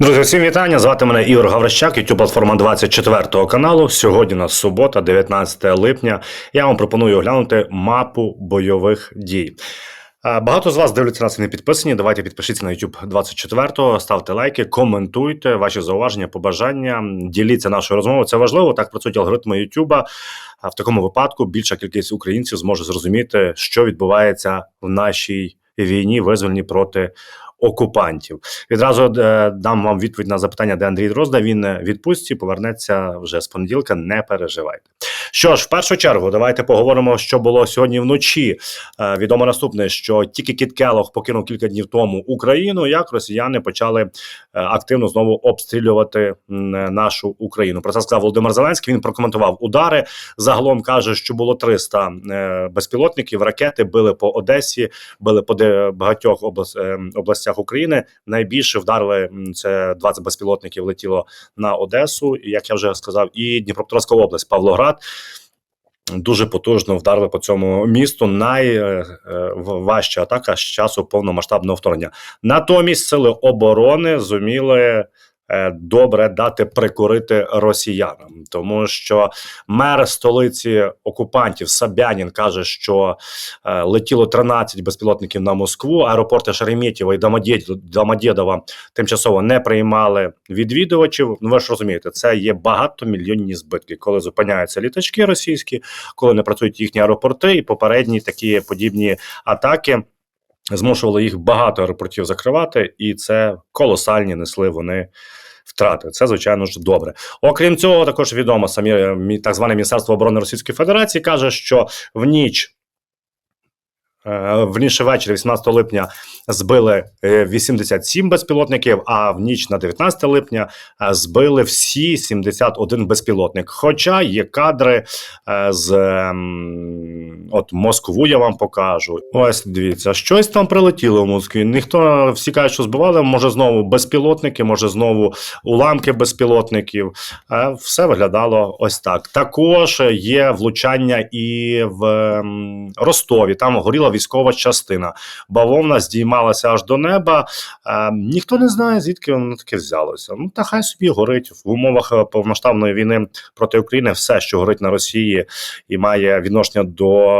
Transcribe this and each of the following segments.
Друзі, всім вітання. Звати мене Ігор Гаврищак, youtube платформа 24 каналу. Сьогодні у нас субота, 19 липня. Я вам пропоную оглянути мапу бойових дій. Е, Багато з вас дивляться нас і не підписані. Давайте підпишіться на YouTube 24, ставте лайки, коментуйте ваші зауваження, побажання, діліться нашою розмовою. Це важливо. Так працюють алгоритми YouTube. В такому випадку більша кількість українців зможе зрозуміти, що відбувається в нашій війні, визвольній проти окупантів. Відразу е, дам вам відповідь на запитання, де Андрій Дрозда. Він е, відпустці повернеться вже з понеділка. Не переживайте. Що ж, в першу чергу, давайте поговоримо, що було сьогодні вночі. Е, Відомо наступне, що тільки Кіт Келох покинув кілька днів тому Україну, як росіяни почали активно знову обстрілювати нашу Україну. Про це сказав Володимир Зеленський. Він прокоментував удари. Загалом каже, що було 300 е, безпілотників. Ракети били по Одесі, били по багатьох облас, е, областях України. Найбільше вдарили це 20 безпілотників. Летіло на Одесу, як я вже сказав, і Дніпропетровська область, Павлоград. Дуже потужно вдарили по цьому місту. Найважча атака з часу повномасштабного вторгнення. Натомість сили оборони зуміли е, добре дати прикурити росіянам, тому що мер столиці окупантів Собянін каже, що е, летіло 13 безпілотників на Москву. Аеропорти Шереметьєво і Домодєд- Домодєдова тимчасово не приймали відвідувачів. Ну ви ж розумієте, це є багатомільйонні збитки, коли зупиняються літачки російські, коли не працюють їхні аеропорти, і попередні такі подібні атаки. Змушували їх багато аеропортів закривати, і це колосальні несли вони втрати. Це звичайно ж добре. Окрім цього, також відомо самі е, так зване Міністерство оборони Російської Федерації каже, що в ніч. е, В ніч ввечері, 18 липня, збили е, 87 безпілотників, а в ніч на 19 липня е, збили всі 71 безпілотник. Хоча є кадри е, з ем, от Москву, я вам покажу. Ось дивіться, щось там прилетіло в Москві. Ніхто всі кажуть, що збивали. Може знову безпілотники, може знову уламки безпілотників. Е, Все виглядало ось так. Також є влучання і в ем, Ростові. Там горіла військова частина. Бавовна здіймалася аж до неба. Е, Ніхто не знає, звідки воно таке взялося. Ну та хай собі горить в умовах е, повномасштабної війни проти України. Все, що горить на Росії і має відношення до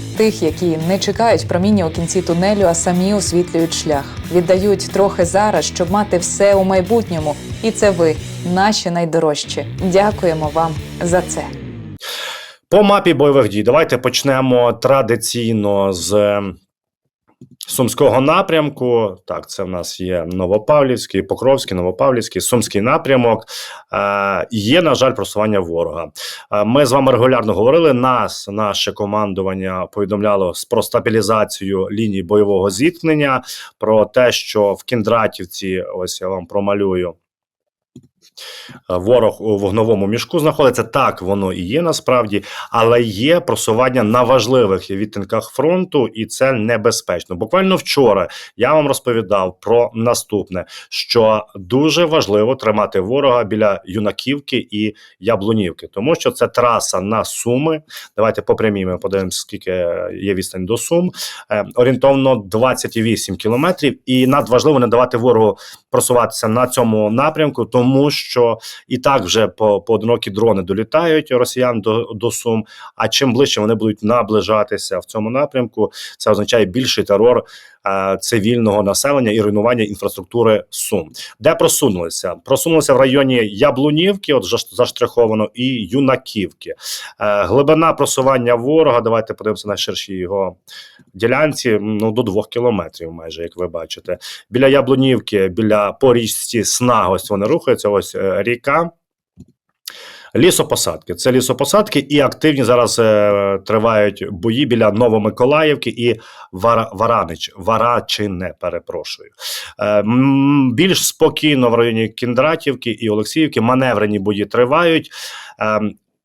Тих, які не чекають проміння у кінці тунелю, а самі освітлюють шлях, віддають трохи зараз, щоб мати все у майбутньому. І це ви, наші найдорожчі. Дякуємо вам за це. По мапі бойових дій давайте почнемо традиційно з Сумського напрямку. Так, це в нас є Новопавлівський, Покровський, Новопавлівський, Сумський напрямок. Е, є, на жаль, просування ворога. Е, ми з вами регулярно говорили. Нас, наше командування повідомляло про стабілізацію лінії бойового зіткнення, про те, що в Кіндратівці, ось я вам промалюю. Е, Ворог у вогновому мішку знаходиться так, воно і є насправді, але є просування на важливих відтинках фронту, і це небезпечно. Буквально вчора я вам розповідав про наступне: що дуже важливо тримати ворога біля юнаківки і яблунівки, тому що це траса на суми. Давайте по ми подивимося, скільки є відстань до сум. Е, орієнтовно 28 кілометрів, і надважливо не давати ворогу просуватися на цьому напрямку, тому що і так вже по поодинокі дрони долітають росіян до, до Сум. А чим ближче вони будуть наближатися в цьому напрямку, це означає більший терор цивільного населення і руйнування інфраструктури Сум. Де просунулися? Просунулися в районі Яблунівки, от заш- заштриховано, і Юнаківки. Е, глибина просування ворога. Давайте подивимося на ширшій його ділянці. Ну до двох кілометрів, майже як ви бачите. Біля Яблунівки, біля по річці Снагось вони рухаються. Ось е, ріка. Лісопосадки. Це лісопосадки, і активні зараз е, тривають бої біля Новомиколаївки і Вара, Варанич, Варачине, перепрошую. Е, більш спокійно в районі Кіндратівки і Олексіївки маневрені бої тривають. Е,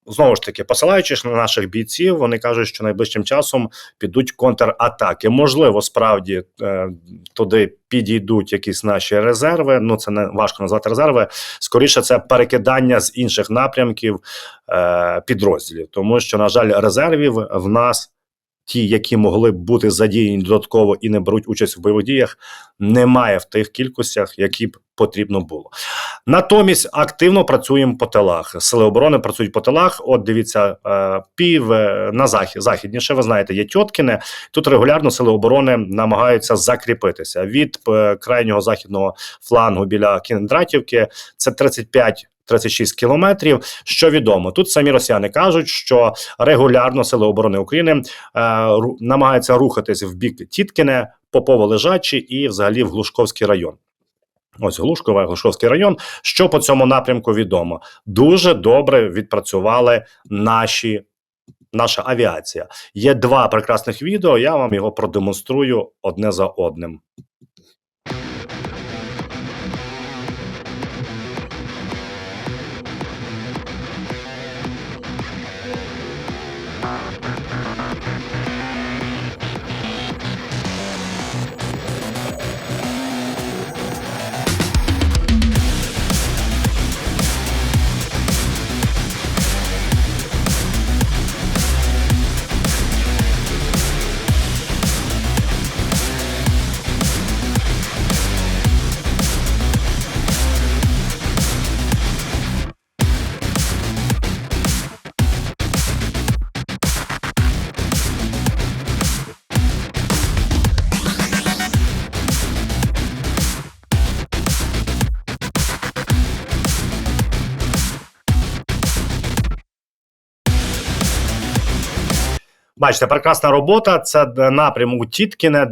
Знову ж таки, посилаючись на наших бійців, вони кажуть, що найближчим часом підуть контратаки. Можливо, справді е, туди підійдуть якісь наші резерви. Ну це не важко назвати резерви. Скоріше, це перекидання з інших напрямків е, підрозділів, тому що, на жаль, резервів в нас. Ті, які могли б бути задіяні додатково і не беруть участь в бойових діях, немає в тих кількостях, які б потрібно було. Натомість активно працюємо по тилах. Сили оборони працюють по тилах. От дивіться, е, пів е, на захід, західніше. Ви знаєте, є Тьоткіне. Тут регулярно сили оборони намагаються закріпитися від е, крайнього західного флангу біля Кіндратівки. Це 35 36 кілометрів. Що відомо, тут самі росіяни кажуть, що регулярно сили оборони України е, намагаються рухатись в бік Тіткіне, Попово лежачі і взагалі в Глушковський район. Ось Глушкове, Глушковський район. Що по цьому напрямку відомо? Дуже добре відпрацювали наші. Наша авіація. Є два прекрасних відео. Я вам його продемонструю одне за одним. Бачите, прекрасна робота. Це д- напрямок Тіткіне,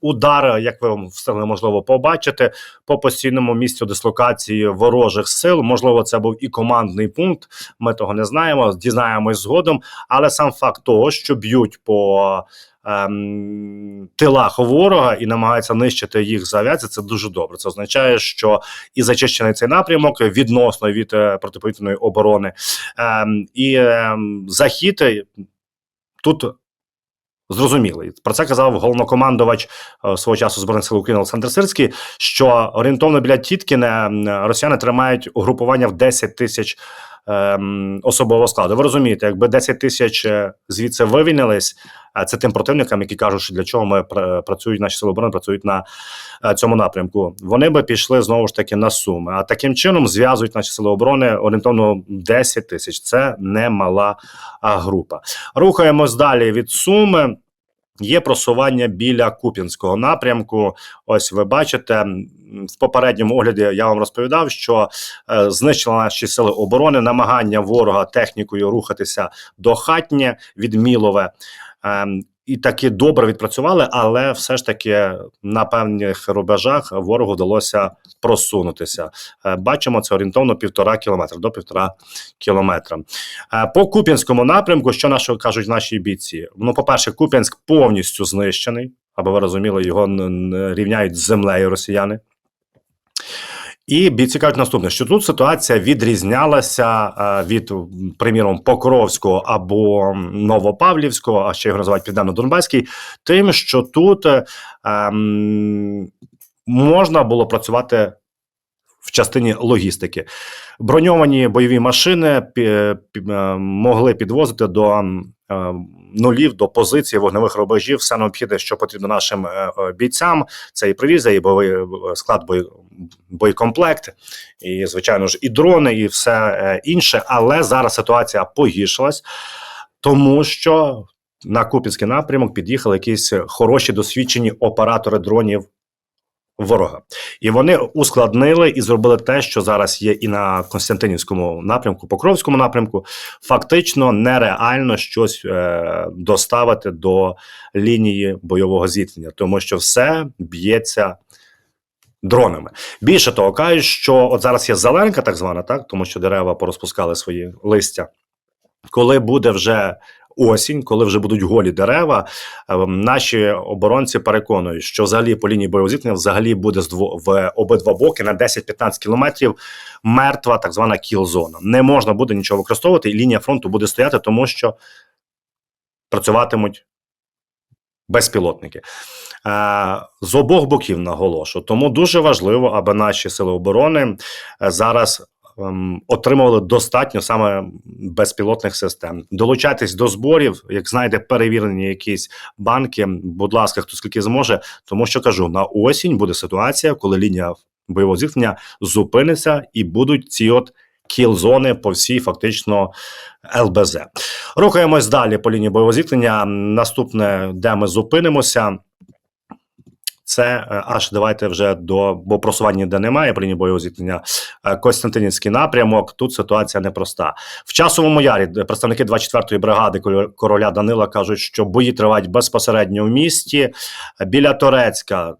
удар, як ви встигли можливо побачити, по постійному місцю дислокації ворожих сил. Можливо, це був і командний пункт. Ми того не знаємо, дізнаємось згодом. Але сам факт того, що б'ють по ем, тилах ворога і намагаються нищити їх з авіації, це дуже добре. Це означає, що і зачищений цей напрямок відносно від е, протиповітряної оборони, ем, і ем, захід тут зрозумілий. Про це казав головнокомандувач е, свого часу Збройних сил України Олександр Сирський, що орієнтовно біля Тіткіне росіяни тримають угрупування в 10 тисяч ем, особового складу. Ви розумієте, якби 10 тисяч е, звідси вивільнились, це тим противникам, які кажуть, що для чого ми працюють, наші сили оборони працюють на е, цьому напрямку. Вони би пішли знову ж таки на суми. А таким чином зв'язують наші сили оборони орієнтовно 10 тисяч. Це немала а, група. Рухаємось далі від суми. Є просування біля Куп'янського напрямку. Ось ви бачите в попередньому огляді. Я вам розповідав, що е, знищили наші сили оборони, намагання ворога технікою рухатися до хатнє від Мілове. Ем, і таки добре відпрацювали, але все ж таки на певних рубежах ворогу вдалося просунутися. Е, Бачимо це орієнтовно півтора кілометра до півтора кілометра. Е, По Куп'янському напрямку, що наші кажуть наші бійці? Ну, по-перше, Куп'янськ повністю знищений, аби ви розуміли, його рівняють з землею росіяни. І бійці наступне, що тут ситуація відрізнялася е, від, приміром, Покровського або Новопавлівського, а ще його називають Південно-Донбаський, тим, що тут е, ем, можна було працювати в частині логістики. Броньовані бойові машини пі- пі- е, могли підвозити до м, е, нулів, до позиції вогневих рубежів все необхідне, що потрібно нашим е, е, бійцям. Це і провізія, і бойовий е, склад боєкомплект, і звичайно ж і дрони, і все інше. Але зараз ситуація погіршилась, тому що на Купінський напрямок під'їхали якісь хороші досвідчені оператори дронів ворога. І вони ускладнили і зробили те, що зараз є і на Константинівському напрямку, Покровському напрямку. Фактично нереально щось е, доставити до лінії бойового зіткнення, тому що все б'ється дронами. Більше того, кажуть, що от зараз є зеленка, так звана, так тому що дерева порозпускали свої листя. Коли буде вже осінь, коли вже будуть голі дерева, е, наші оборонці переконують, що взагалі по лінії бойового зіткнення взагалі буде в обидва боки на 10-15 кілометрів мертва так звана кіл-зона. Не можна буде нічого використовувати, і лінія фронту буде стояти, тому що працюватимуть безпілотники. Е, З обох боків наголошу. Тому дуже важливо, аби наші сили оборони е, зараз ем, отримували достатньо саме безпілотних систем. Долучайтесь до зборів, як знаєте, перевірені якісь банки. Будь ласка, хто скільки зможе, тому що кажу, на осінь буде ситуація, коли лінія бойового зіткнення зупиниться і будуть ці от кіл-зони по всій фактично ЛБЗ. Рухаємось далі по лінії бойового зіткнення. Наступне, де ми зупинимося. Це е, аж давайте вже до бо просування де немає при бойового зіткнення. е, Костянтинівський напрямок. Тут ситуація непроста. В часовому ярі представники 24-ї бригади короля Данила кажуть, що бої тривають безпосередньо в місті біля Торецька.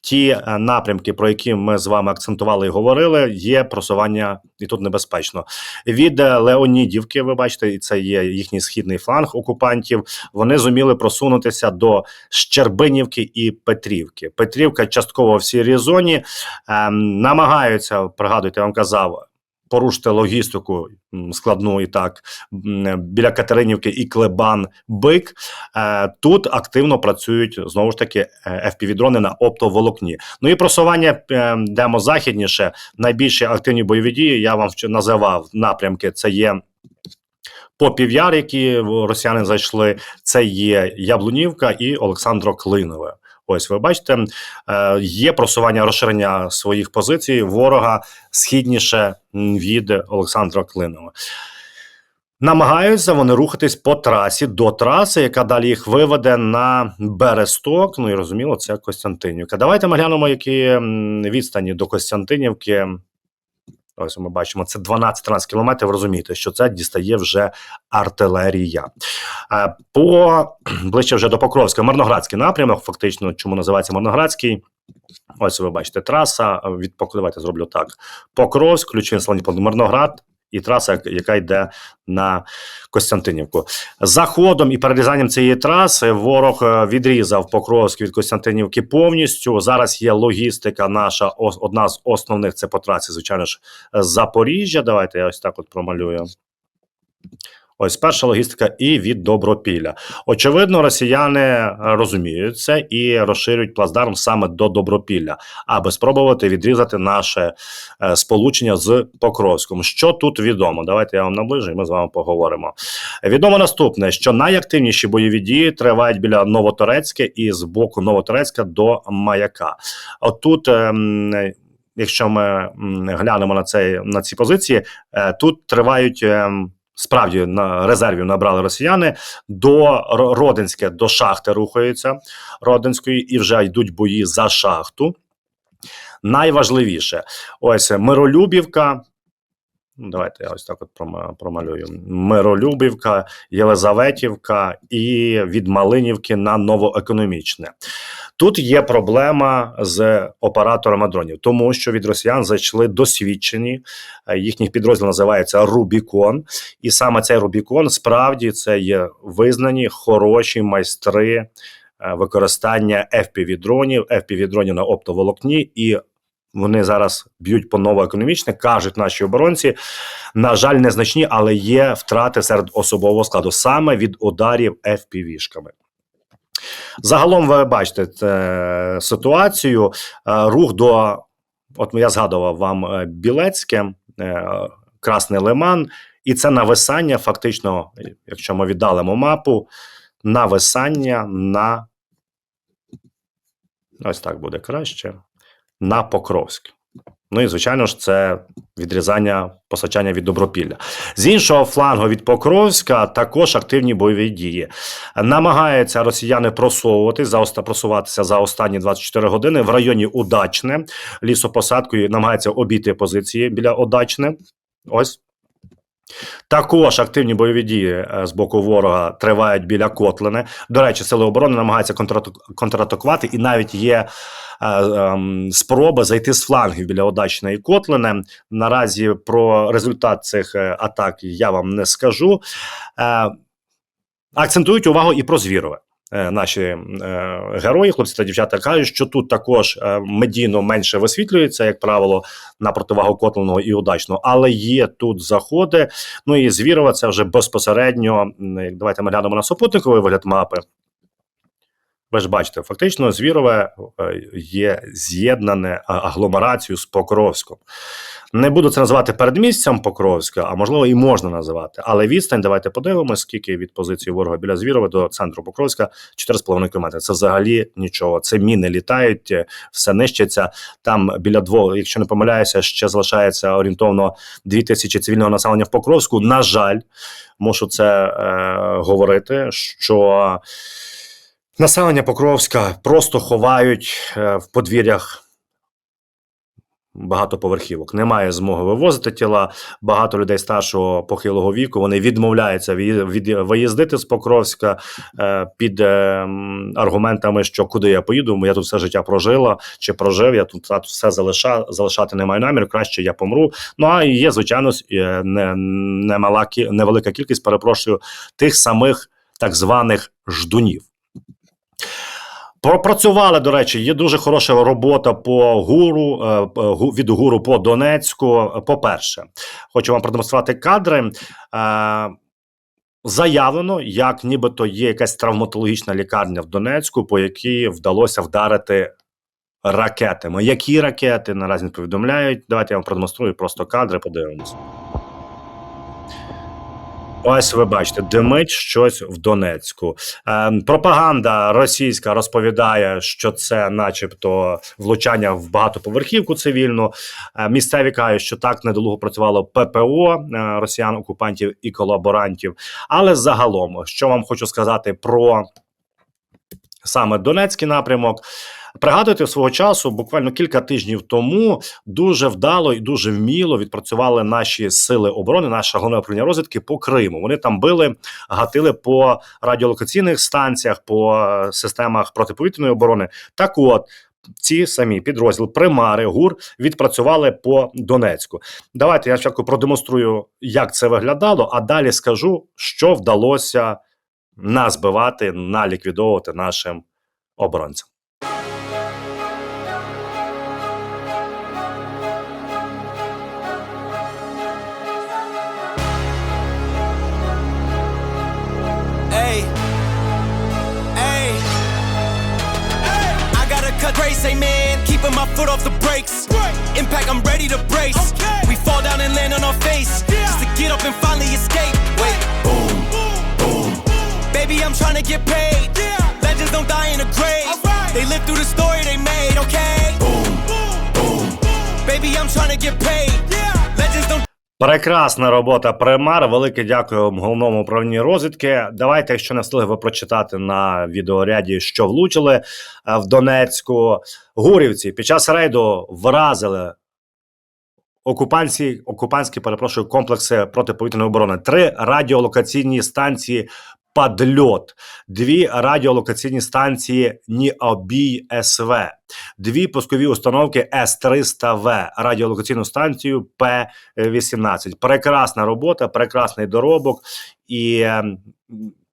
Ті е, напрямки, про які ми з вами акцентували і говорили, є просування і тут небезпечно. Від е, Леонідівки, ви бачите, і це є їхній східний фланг окупантів. Вони зуміли просунутися до Щербинівки і Петрівки. Петрівка частково в сірій зоні ем, намагаються, пригадуйте, я вам казав. Порушити логістику складну і так біля Катеринівки і Клебан Бик. Е, Тут активно працюють знову ж таки е, FPV-дрони на оптоволокні. Ну і просування е, йдемо західніше. Найбільші активні бойові дії я вам називав напрямки. Це є Попів'яр, які росіяни зайшли. Це є Яблунівка і Олександро Клинове. Ось ви бачите, е, є просування розширення своїх позицій ворога східніше від Олександра Клинова. Намагаються вони рухатись по трасі до траси, яка далі їх виведе на Бересток. Ну і розуміло, це Костянтинівка. Давайте ми глянемо, які відстані до Костянтинівки. Ось ми бачимо, це 12-13 кілометрів. Розумієте, що це дістає вже артилерія. Е, По ближче вже до Покровська, Мирноградський напрямок, фактично, чому називається Мирноградський. Ось ви бачите, траса від давайте зроблю так. Покровськ, ключовий населений пункт Мирноград. І траса, яка йде на Костянтинівку. За ходом і перерізанням цієї траси ворог е, відрізав Покровськ від Костянтинівки повністю. Зараз є логістика. Наша одна з основних це по трасі, звичайно ж, Запоріжжя. Давайте я ось так от промалюю. Ось перша логістика і від Добропілля. Очевидно, росіяни е, розуміють це і розширюють плацдарм саме до Добропілля, аби спробувати відрізати наше е, сполучення з Покровськом. Що тут відомо? Давайте я вам наближу, і ми з вами поговоримо. Відомо наступне, що найактивніші бойові дії тривають біля Новоторецька і з боку Новоторецька до Маяка. Отут. ем, Якщо ми глянемо на цей на ці позиції, е, тут тривають ем, справді на резервів набрали росіяни до Ро- Родинське, до шахти рухаються Родинської, і вже йдуть бої за шахту. Найважливіше, ось Миролюбівка. Ну, Давайте я ось так от промалюю. Миролюбівка, Єлизаветівка і від Малинівки на новоекономічне. Тут є проблема з операторами дронів, тому що від росіян зайшли досвідчені. е, Їхніх підрозділ називається Рубікон, і саме цей Рубікон справді це є визнані хороші майстри е, використання FPV-дронів, FPV-дронів на оптоволокні і. Вони зараз б'ють по новоекономічне, кажуть наші оборонці. На жаль, незначні, але є втрати серед особового складу саме від ударів FPV-шками. Загалом ви бачите е, ситуацію. Е, рух до, от я згадував вам е, Білецьке, е, Красний Лиман, і це нависання, фактично, якщо ми віддалимо мапу, нависання на ось так буде краще. На Покровськ. Ну і звичайно ж, це відрізання постачання від добропілля. З іншого флангу від Покровська також активні бойові дії. Намагаються росіяни просовувати за просуватися за останні 24 години в районі Удачне лісопосадкою. Намагаються обійти позиції біля Удачне. Ось Також активні бойові дії е, з боку ворога тривають біля Котлини. До речі, сили оборони намагаються контратакувати, і навіть є е, е, спроби зайти з флангів біля Одачної Котлини. Наразі про результат цих е, атак я вам не скажу. Е, акцентують увагу і про Звірове. Е, Наші е, герої, хлопці та дівчата кажуть, що тут також е, медійно менше висвітлюється, як правило, на противагу котленого і удачного, але є тут заходи. Ну і Звірова це вже безпосередньо. Давайте ми глянемо на супутниковий вигляд мапи. Ви ж бачите, фактично Звірове е, є з'єднане а- агломерацією з Покровськом. Не буду це називати передмістям Покровська, а можливо і можна називати. Але відстань, давайте подивимося, скільки від позиції ворога біля Звірова до центру Покровська 4,5 км. Це взагалі нічого. Це міни літають, е, все нищиться. Там біля двох, якщо не помиляюся, ще залишається орієнтовно 2 тисячі цивільного населення в Покровську. На жаль, мушу це е, говорити, що населення Покровська просто ховають е, в подвір'ях. Багатоповерхівок немає змоги вивозити тіла. Багато людей старшого похилого віку вони відмовляються від, виїздити з Покровська е, під е, аргументами, що куди я поїду, я тут все життя прожила чи прожив. Я тут, все залиша, залишати не маю наміру. Краще я помру. Ну а є звичайно не, немала невелика кількість, перепрошую, тих самих так званих ждунів. Пропрацювали, до речі, є дуже хороша робота по гуру е, гу- від гуру по Донецьку. По-перше, хочу вам продемонструвати кадри. Е, Заявлено, як нібито є якась травматологічна лікарня в Донецьку, по якій вдалося вдарити ракетами. Які ракети наразі не повідомляють? Давайте я вам продемонструю просто кадри, подивимось. Ось ви бачите, димить щось в Донецьку. Е, пропаганда російська розповідає, що це, начебто, влучання в багатоповерхівку цивільну. Е, місцеві кажуть, що так недолуго працювало ППО е, росіян, окупантів і колаборантів. Але загалом, що вам хочу сказати про саме Донецький напрямок. Пригадуйте свого часу, буквально кілька тижнів тому дуже вдало і дуже вміло відпрацювали наші сили оборони, наша головне управління розвідки по Криму. Вони там били, гатили по радіолокаційних станціях, по е, системах протиповітряної оборони. Так от. Ці самі підрозділи Примари, ГУР відпрацювали по Донецьку. Давайте я спочатку продемонструю, як це виглядало, а далі скажу, що вдалося назбивати, наліквідовувати нашим оборонцям. Foot off the brakes. Impact, I'm ready to brace. We fall down and land on our face. Just to get up and finally escape. Wait, boom, boom. Baby, I'm trying to get paid. Legends don't die in a grave. They live through the story they made, okay? Boom, boom. Baby, I'm trying to get paid. Legends don't Прекрасна робота Примар. Велике дякую головному управлінні розвідки. Давайте, якщо не встигли ви прочитати на відеоряді, що влучили е, в Донецьку. Гурівці під час рейду вразили окупанці, окупанські перепрошую, комплекси протиповітряної оборони. Три радіолокаційні станції Падльот, дві радіолокаційні станції Ніобій СВ, дві пускові установки С-300В, радіолокаційну станцію П-18. Прекрасна робота, прекрасний доробок. І ем,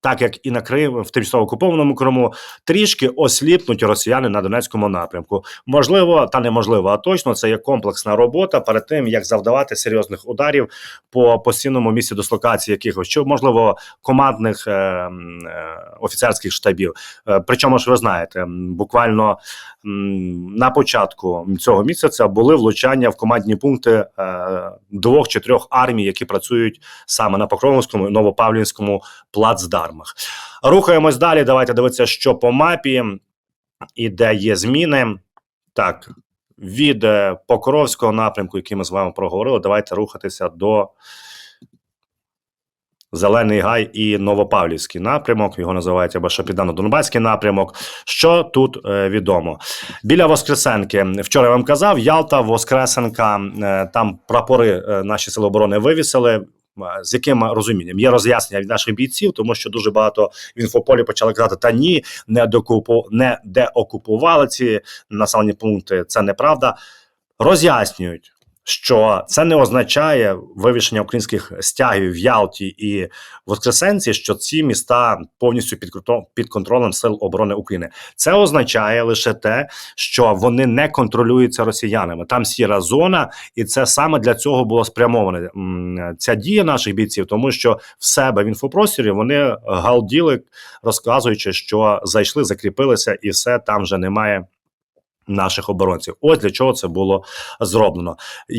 так як і на Крим в тимчасово окупованому Криму, трішки осліпнуть росіяни на Донецькому напрямку. Можливо, та неможливо, а точно це є комплексна робота перед тим, як завдавати серйозних ударів по постійному місці дислокації якихось, чи можливо командних е, е, офіцерських штабів. Е, причому ж ви знаєте, буквально на початку цього місяця були влучання в командні пункти е, двох чи трьох армій, які працюють саме на Покровському і Новопавлівському плацдармах. Рухаємось далі. Давайте дивитися, що по мапі і де є зміни. Так, від е, Покровського напрямку, який ми з вами проговорили, давайте рухатися до Зелений Гай і Новопавлівський напрямок. Його називають або Шапідано-Донбаський напрямок. Що тут е, відомо? Біля Воскресенки. Вчора я вам казав, Ялта, Воскресенка. Е, там прапори е, наші сили оборони вивісили. З яким розумінням є роз'яснення від наших бійців, тому що дуже багато в інфополі почали казати: та ні, не докупу, не деокупували ці населені пункти. Це неправда. Роз'яснюють, що це не означає вивішення українських стягів в Ялті і Воскресенці, що ці міста повністю під під контролем сил оборони України. Це означає лише те, що вони не контролюються росіянами. Там сіра зона, і це саме для цього було спрямоване ця дія наших бійців, тому що в себе в інфопросторі вони галділи, розказуючи, що зайшли, закріпилися, і все там вже немає. Наших оборонців, ось для чого це було зроблено.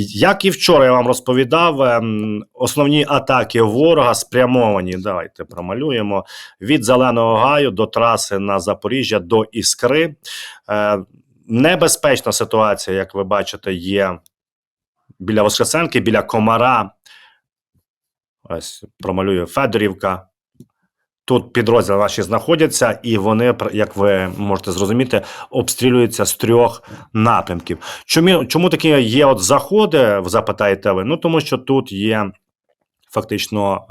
Як і вчора я вам розповідав, ем, основні атаки ворога спрямовані. Давайте промалюємо від Зеленого Гаю до траси на Запоріжжя до Іскри. Е, Небезпечна ситуація, як ви бачите, є біля Воскресенки, біля Комара. Ось промалюю Федорівка. Тут підрозділи наші знаходяться, і вони, як ви можете зрозуміти, обстрілюються з трьох напрямків. Чому, чому такі є от заходи, запитаєте ви? Ну тому що тут є фактично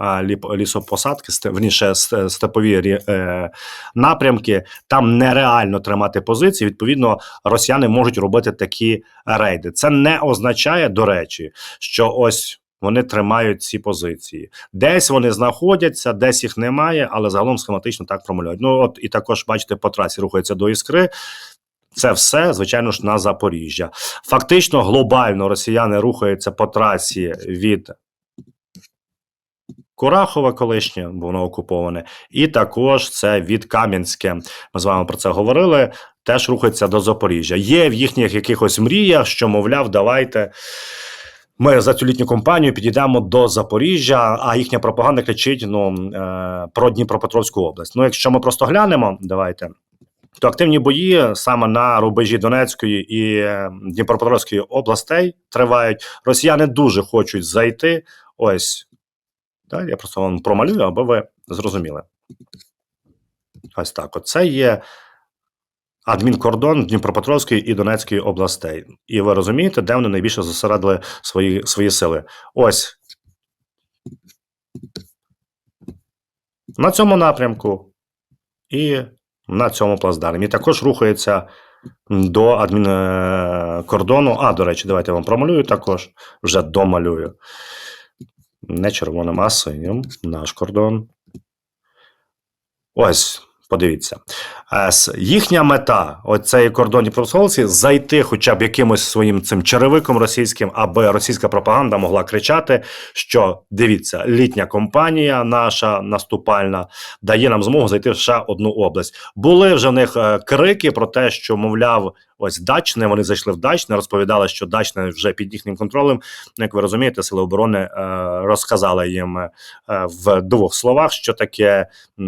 лісопосадки, верніше степові е, напрямки. Там нереально тримати позиції. Відповідно, росіяни можуть робити такі рейди. Це не означає, до речі, що ось. Вони тримають ці позиції. Десь вони знаходяться, десь їх немає, але загалом схематично так промалюють. Ну от і також бачите, по трасі рухається до іскри. Це все, звичайно ж, на Запоріжжя. Фактично, глобально росіяни рухаються по трасі від Курахова колишнє, воно окуповане, і також це від Кам'янське. Ми з вами про це говорили. Теж рухається до Запоріжжя. Є в їхніх якихось мріях, що мовляв, давайте. Ми за цю літню компанію підійдемо до Запоріжжя, а їхня пропаганда кричить ну, е, про Дніпропетровську область. Ну, якщо ми просто глянемо, давайте. То активні бої саме на рубежі Донецької і е, Дніпропетровської областей тривають. Росіяни дуже хочуть зайти. Ось так, я просто вам промалюю, аби ви зрозуміли. Ось так. Оце є адмінкордон Дніпропетровської і Донецької областей. І ви розумієте, де вони найбільше зосередили свої, свої сили. Ось. На цьому напрямку і на цьому плацдармі. Також рухається до адмінкордону. А, до речі, давайте я вам промалюю також. Вже домалюю. Не червоним, а синім. Наш кордон. Ось, подивіться. Їхня мета, оцеї кордонні промисловості, зайти хоча б якимось своїм цим черевиком російським, аби російська пропаганда могла кричати, що дивіться, літня компанія наша наступальна дає нам змогу зайти в ще одну область. Були вже в них е, крики про те, що мовляв, ось Дачне, вони зайшли в Дачне, розповідали, що Дачне вже під їхнім контролем. Ну, як ви розумієте, сили оборони е, розказали їм е, в двох словах, що таке. е,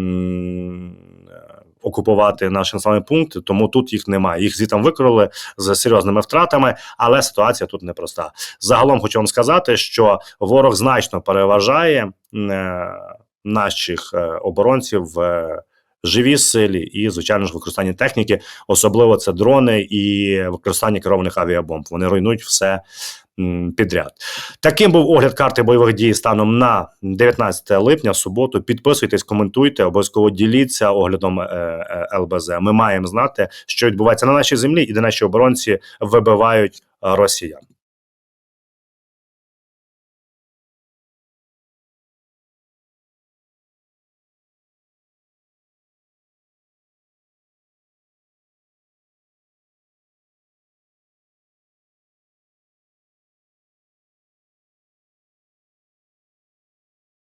Окупувати наші населені пункти, тому тут їх немає. Їх звітом викрили з серйозними втратами, але ситуація тут непроста. Загалом хочу вам сказати, що ворог значно переважає наших оборонців в живій силі і, звичайно ж, використанні техніки, особливо це дрони і використання керованих авіабомб. Вони руйнують все підряд. Таким був огляд карти бойових дій станом на 19 липня, суботу. Підписуйтесь, коментуйте, обов'язково діліться оглядом е, е, ЛБЗ. Ми маємо знати, що відбувається на нашій землі, і де наші оборонці вибивають е, росіян.